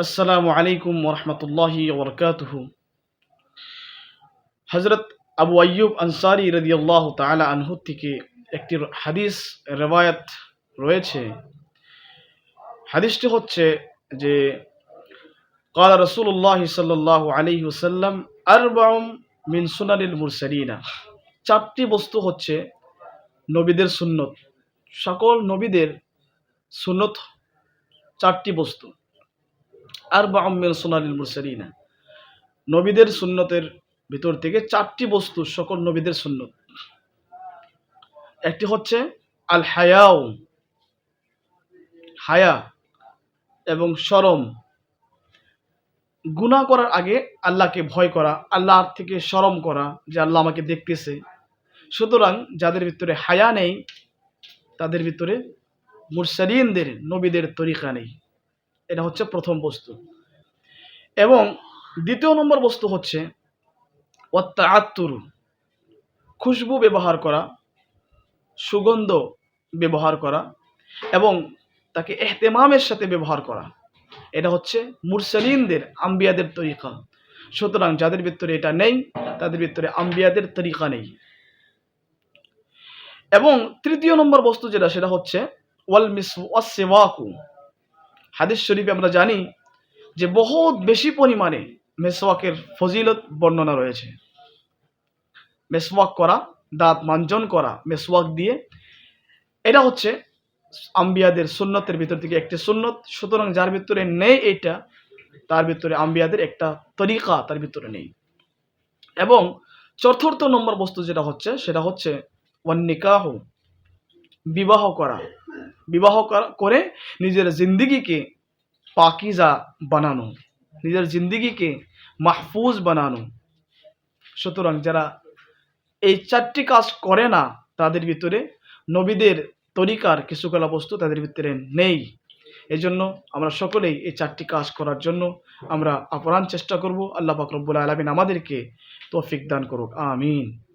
আসসালামু আলাইকুম ওরহমতুল্লাহি ওবরকাতুহু হজরত আবু আয়ুব আনসারি রদিয়াল্লাহ তালা আনহু থেকে একটি হাদিস রেওয়ায়ত রয়েছে হাদিসটি হচ্ছে যে قال رسول الله صلى الله عليه وسلم أربع من سنن المرسلين চারটি বস্তু হচ্ছে নবীদের সুন্নত সকল নবীদের সুন্নত চারটি বস্তু আর বা আম্মেল সোনালিল মুরসালিনা। নবীদের সুন্নতের ভিতর থেকে চারটি বস্তু, সকল নবীদের সুন্নত। একটি হচ্ছে আল হায়াও হায়া এবং সরম। গুনাহ করার আগে আল্লাহকে ভয় করা, আল্লাহর থেকে সরম করা, যে আল্লাহ আমাকে দেখতেছে। সুতরাং যাদের ভিতরে হায়া নেই, তাদের ভিতরে মুরসালিনদের, নবীদের তরিকা নেই। এটা হচ্ছে প্রথম বস্তু। এবং দ্বিতীয় নম্বর বস্তু হচ্ছে অত্তা আত্মরু খুশবু ব্যবহার করা, সুগন্ধ ব্যবহার করা এবং তাকে এহতেমামের সাথে ব্যবহার করা। এটা হচ্ছে মুরসালিনদের, আম্বিয়াদের তরিকা। সুতরাং যাদের ভিতরে এটা নেই, তাদের ভিতরে আম্বিয়াদের তরিকা নেই। এবং তৃতীয় নম্বর বস্তু যেটা, সেটা হচ্ছে ওয়াল মিস ওয়াসেওয়াকু হাদিস শরীফে আমরা জানি যে বহুত বেশি পরিমাণে মেসওয়াকের ফজিলত বর্ণনা রয়েছে। মেসওয়াক করা, দাঁত মাঞ্জন করা, মেসওয়াক দিয়ে। এটা হচ্ছে আম্বিয়াদের সুন্নতের ভিতর থেকে একটি সুন্নত। সুতরাং যার ভিতরে নেই এইটা তার ভিতরে আম্বিয়াদের একটা তরিকা তার ভিতরে নেই। এবং চতুর্থ নম্বর বস্তু যেটা হচ্ছে, সেটা হচ্ছে ওয়ান্নিকাহ বিবাহ করা। বিবাহ করা- নিজের জিন্দিগিকে পাকিজা বানানো, নিজের জিন্দিগিকে মাহফুজ বানানো। সুতরাং যারা এই চারটি কাজ করে না, তাদের ভিতরে নবীদের তরিকার কিছু কলা বস্তু তাদের ভিতরে নেই। এই জন্য আমরা সকলেই এই চারটি কাজ করার জন্য আমরা আপ্রাণ চেষ্টা করব। আল্লাহ পাক আলমিন আমাদেরকে তৌফিক দান করুক। আমিন।